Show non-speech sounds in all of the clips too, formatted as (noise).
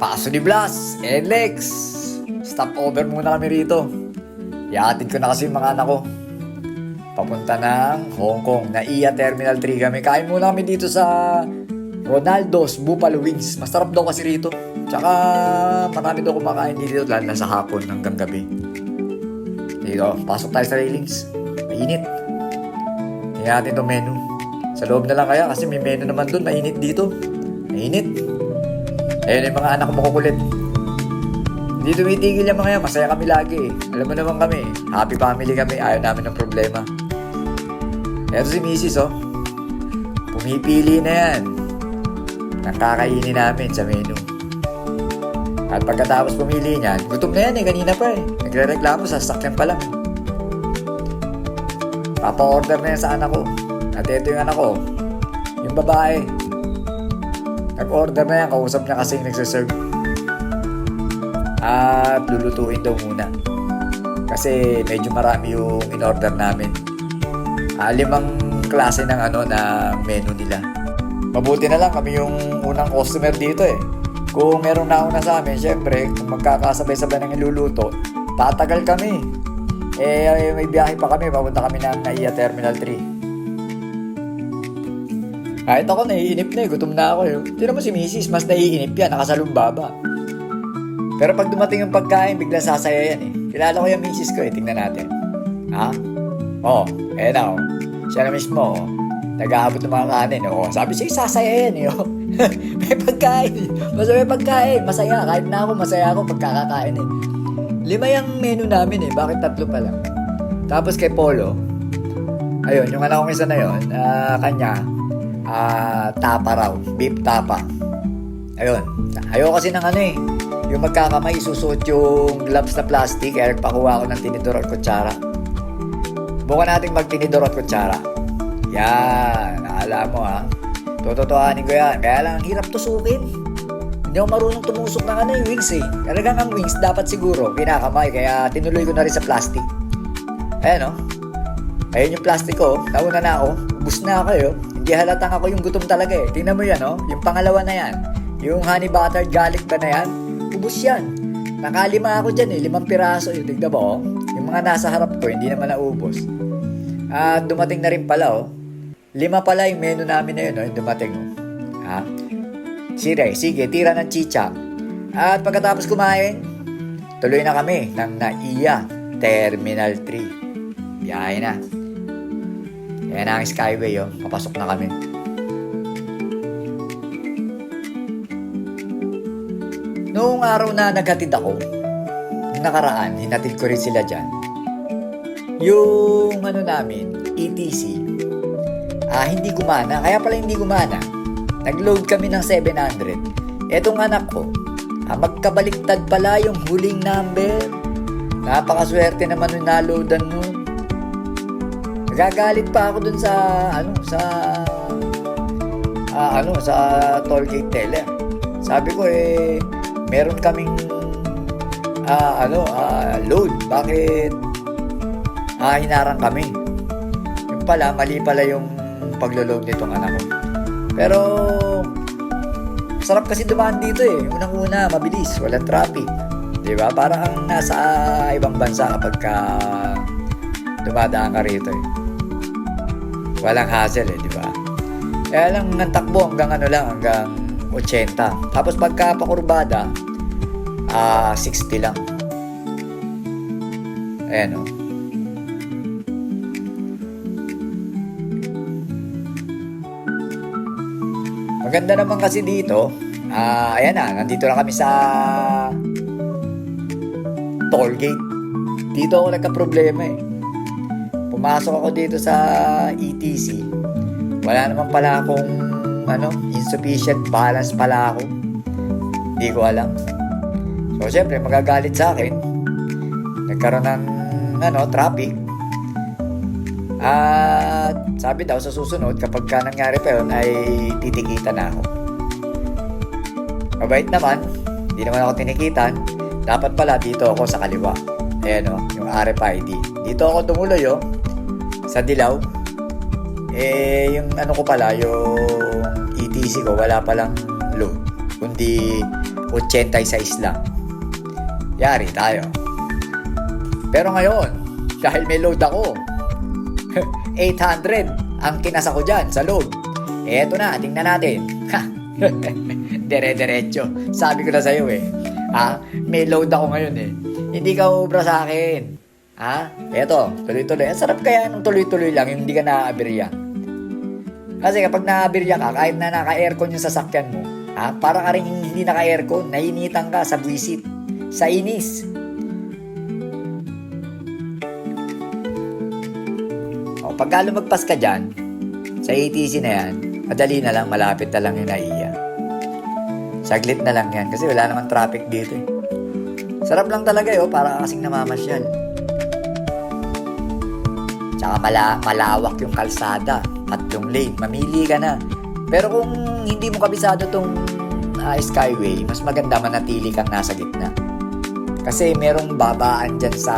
Paso ni Blas and Lex. Stop over muna kami rito. Iatid ko na kasi mga anak ko. Papunta ng Hong Kong na iya Terminal 3 kami. Kain muna kami dito sa Ronaldo's Buffalo Wings. Masarap daw kasi rito. Tsaka marami daw kumakain dito lalo na sa hapon hanggang gabi. Dito, pasok tayo sa railings. Mainit. Tingnan itong menu. Sa loob na lang kaya kasi may menu naman doon. Mainit dito. Mainit. Ayun yung mga anak ko makukulit. Hindi tumitigil yung mga yan. Masaya kami lagi eh. Alam mo naman kami. Happy family kami. Ayaw namin ng problema. Eto si Mrs. oh. Pumipili na yan. Ng kakainin namin sa menu. At pagkatapos pumili niyan, gutom na yan eh. Kanina pa eh. Nagre-reklamo sa sasakyan pa lang. eh. Papa-order na yan sa anak ko. At ito yung anak ko. Yung babae. Nag-order na yan. Kausap niya kasi yung nagsaserve. At lulutuin daw muna. Kasi medyo marami yung in-order namin. Ah, limang klase ng ano na menu nila. Mabuti na lang kami yung unang customer dito eh. Kung merong nauna sa amin, syempre, kung magkakasabay-sabay ng iluluto, tatagal kami. Eh, may biyahe pa kami, papunta kami ng NAIA Terminal 3. Kahit ako, naiinip na eh, gutom na ako eh. Hindi naman si Mrs. mas naiinip yan, nakasalumbaba. Pero pag dumating yung pagkain, bigla sasaya yan eh. Kilala ko yung Mrs. ko eh, tingnan natin. Ha? Oh, eh na oh. Siya na mismo oh. Nag-aabot ng mga kanin oh. Sabi siya, sasaya yan eh oh. (laughs) may pagkain. Basta may pagkain. Masaya. Kahit na ako, masaya ako pagkakakain eh. Lima yung menu namin eh. Bakit tatlo pa lang? Tapos kay Polo, ayun, yung anak kong isa na yun, ah, kanya, ah, tapa raw. Beef tapa. Ayun. Ayoko kasi ng ano eh. Yung magkakamay, isusuot yung gloves na plastic, kaya nagpakuha ako ng tinidor at kutsara. Bukan natin magtinidor at kutsara. Yan, alam mo ha. Tototohanin ko yan. Kaya lang, ang hirap tusukin. Hindi ako marunong tumusok ng ano yung wings eh. Talagang ang wings dapat siguro kinakamay. Kaya tinuloy ko na rin sa plastic. Ayan o. Ayun yung plastic ko. Nauna na ako. Ubus na ako yun. Hindi halatang ako yung gutom talaga eh. Tingnan mo yan o. Yung pangalawa na yan. Yung honey buttered garlic ba na yan? Ubus yan. Nakalima ako dyan eh. Limang piraso. Yung tigda ba oh. Yung mga nasa harap ko, hindi naman naubos. At dumating na rin pala oh. Lima pala yung menu namin na yun, no? yung dumating. Oh. Ha? Sige, sige, tira ng chicha. At pagkatapos kumain, tuloy na kami ng NAIA Terminal 3. Biyahe na. Yan ang Skyway, oh. Papasok na kami. Noong araw na naghatid ako, nakaraan, hinatid ko rin sila dyan. Yung ano namin, ETC, ah, hindi gumana. Kaya pala hindi gumana. Nag-load kami ng 700. Etong anak ko, ah, magkabaliktad pala yung huling number. Napakaswerte naman yung naloadan nun. Nagagalit pa ako dun sa, ano, sa, ah, ano, sa toll gate teller. Sabi ko, eh, meron kaming, ah, ano, ah, load. Bakit, ah, hinarang kami? Yung pala, mali pala yung paglo-load nitong anak ko. Pero, sarap kasi dumaan dito eh. Unang-una, mabilis, walang traffic. Di ba? Parang ang nasa ibang bansa kapag ka dumadaan ka rito eh. Walang hassle eh, di ba? Kaya lang ang takbo hanggang ano lang, hanggang 80. Tapos pagka pakurbada, ah 60 lang. Ayan oh. Maganda naman kasi dito. Ah, ayan na, nandito na kami sa toll gate. Dito ako nagka-problema eh. Pumasok ako dito sa ETC. Wala naman pala akong ano, insufficient balance pala ako. Hindi ko alam. So, syempre, magagalit sa akin. Nagkaroon ng ano, traffic. At sabi daw sa susunod, kapag ka nangyari pa yun, ay titikita na ako. Mabait naman, hindi naman ako tinikitan. Dapat pala dito ako sa kaliwa. Ayan o, yung RFID. Dito ako tumuloy o, sa dilaw. Eh, yung ano ko pala, yung ETC ko, wala palang load. Kundi 86 lang. Yari tayo. Pero ngayon, (laughs) dahil may load ako, (laughs) 800 ang kinasa ko dyan sa load. Eto na, tingnan natin. (laughs) Ha! Dire-diretso. Sabi ko na sa'yo eh. Ha? May load ako ngayon eh. Hindi ka ubra sa akin. Ha? Eto, tuloy-tuloy. Ang sarap kaya nung tuloy-tuloy lang, yung hindi ka naabirya. Kasi kapag naabirya ka, kahit na naka-aircon yung sasakyan mo, ha? Para ka rin hindi naka-aircon, nainitan ka sa buwisit, sa inis. O, pagka lumagpas ka dyan, sa ATC na yan, madali na lang, malapit na lang yung naiya. Saglit na lang yan, kasi wala naman traffic dito eh. Sarap lang talaga yo, para kasing namamasyal. Tsaka mala malawak yung kalsada, tatlong lane, mamili ka na. Pero kung hindi mo kabisado tong ah, skyway, mas maganda manatili kang nasa gitna. Kasi merong babaan dyan sa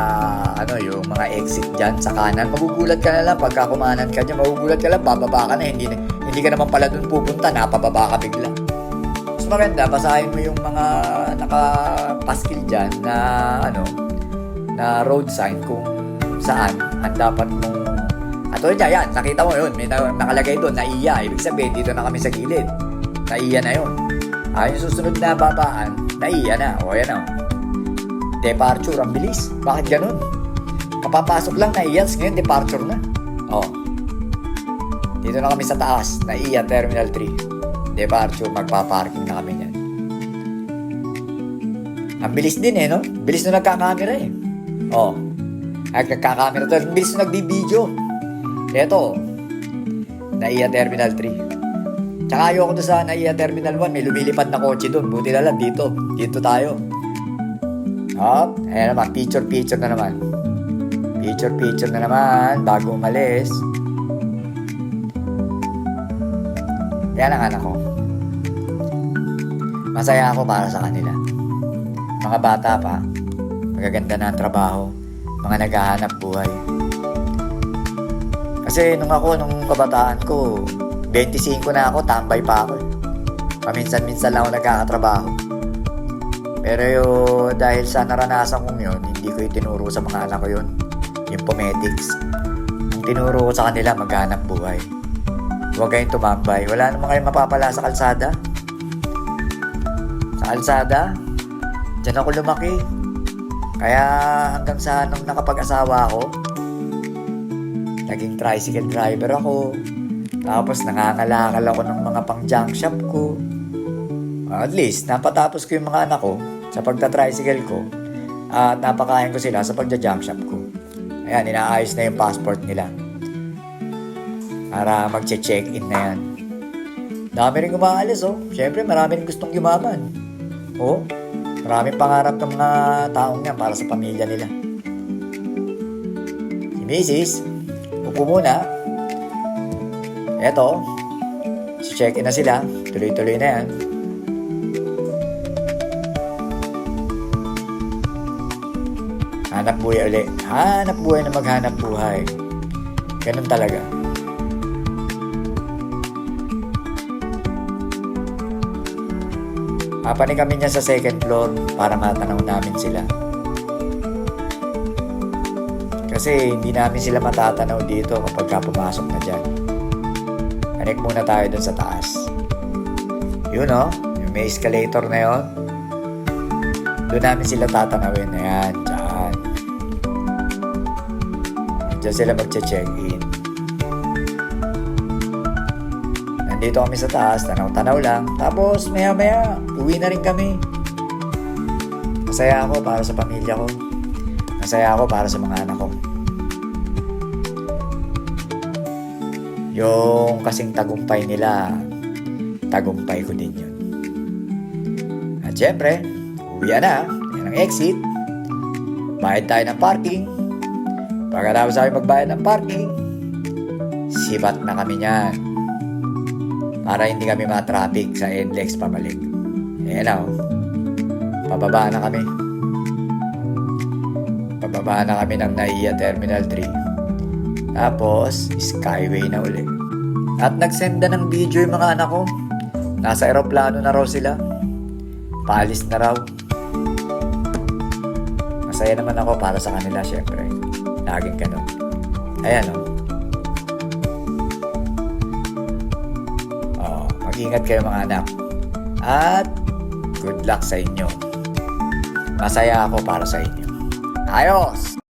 ano yung mga exit dyan sa kanan. Magugulat ka na lang pagka kumanan ka dyan. Magugulat ka lang, bababa ka na. Hindi, hindi ka naman pala dun pupunta, napababa ka bigla. Mas maganda, basahin mo yung mga nakapaskil dyan na ano na road sign kung saan ang dapat mong at ulit yan, nakita mo yun, may na, nakalagay doon, naiya. Ibig sabihin, dito na kami sa gilid. Naiya na yun. Ah, yung susunod na babaan, naiya na. O, yan o. Departure, ang bilis. Bakit ganun? Kapapasok lang, naiya. Ngayon, departure na. O. Dito na kami sa taas, naiya, Terminal 3. Departure, magpa-parking na kami niyan. Ang bilis din eh, no? Bilis na nagkakamera eh. Oh. Ay, nagkakamera to. Bilis na nagbibideo. Eto. Naiya Terminal 3. Tsaka ayoko doon sa Naiya Terminal 1. May lumilipad na kotse doon. Buti na lang dito. Dito tayo. Oh, ayan naman. Picture-picture na naman. Picture-picture na naman. Bago umalis. Yan ang anak ko. Masaya ako para sa kanila. Mga bata pa, magaganda na ang trabaho, mga naghahanap buhay. Kasi nung ako, nung kabataan ko, 25 na ako, tambay pa ako. eh. Paminsan-minsan lang ako nagkakatrabaho. Pero yung, dahil sa naranasan kong yun, hindi ko itinuro sa mga anak ko yun. Yung pometics. Ang tinuro ko sa kanila, maghanap buhay. Huwag kayong tumambay. Wala naman kayong mapapala sa kalsada. Sa kalsada, dyan ako lumaki. Kaya hanggang sa nung nakapag-asawa ako, naging tricycle driver ako. Tapos nangangalakal ako ng mga pang junk shop ko. At least, napatapos ko yung mga anak ko sa pagta-tricycle ko. At napakain ko sila sa pagja-junk shop ko. Ayan, inaayos na yung passport nila. Para magche-check-in na yan. Dami rin umaalis, oh. Siyempre, marami rin gustong yumaman. Oh, maraming pangarap ng mga taong yan para sa pamilya nila. Si Mrs. Upo muna. Eto, si check-in na sila. Tuloy-tuloy na yan. Hanap buhay ulit. Hanap buhay na maghanap buhay. Ganun talaga. Papanig kami niya sa second floor para matanaw namin sila. Kasi hindi namin sila matatanaw dito kapag ka pumasok na dyan. Connect muna tayo dun sa taas. Yun o, yung may escalator na yun. Doon namin sila tatanawin. Ayan, dyan. Diyan sila magche-check-in. Nandito kami sa taas, tanaw-tanaw lang. Tapos, maya-maya, uwi na rin kami. Masaya ako para sa pamilya ko. Masaya ako para sa mga anak ko. Yung kasing tagumpay nila, tagumpay ko din yun. At syempre, uwi na. Yan ang exit. Bayad tayo ng parking. Pagkatapos tayo magbayad ng parking, sibat na kami niyan. Para hindi kami matraffic sa NLEX pabalik. Ayan na, oh. Pababa na kami. Pababa na kami ng NAIA Terminal 3. Tapos, Skyway na uli. At nagsenda ng video yung mga anak ko. Nasa eroplano na raw sila. Paalis na raw. Masaya naman ako para sa kanila, syempre. Laging ganun. Ayan. Oh, mag-ingat kayo mga anak. At good luck sa inyo. Masaya ako para sa inyo. Ayos!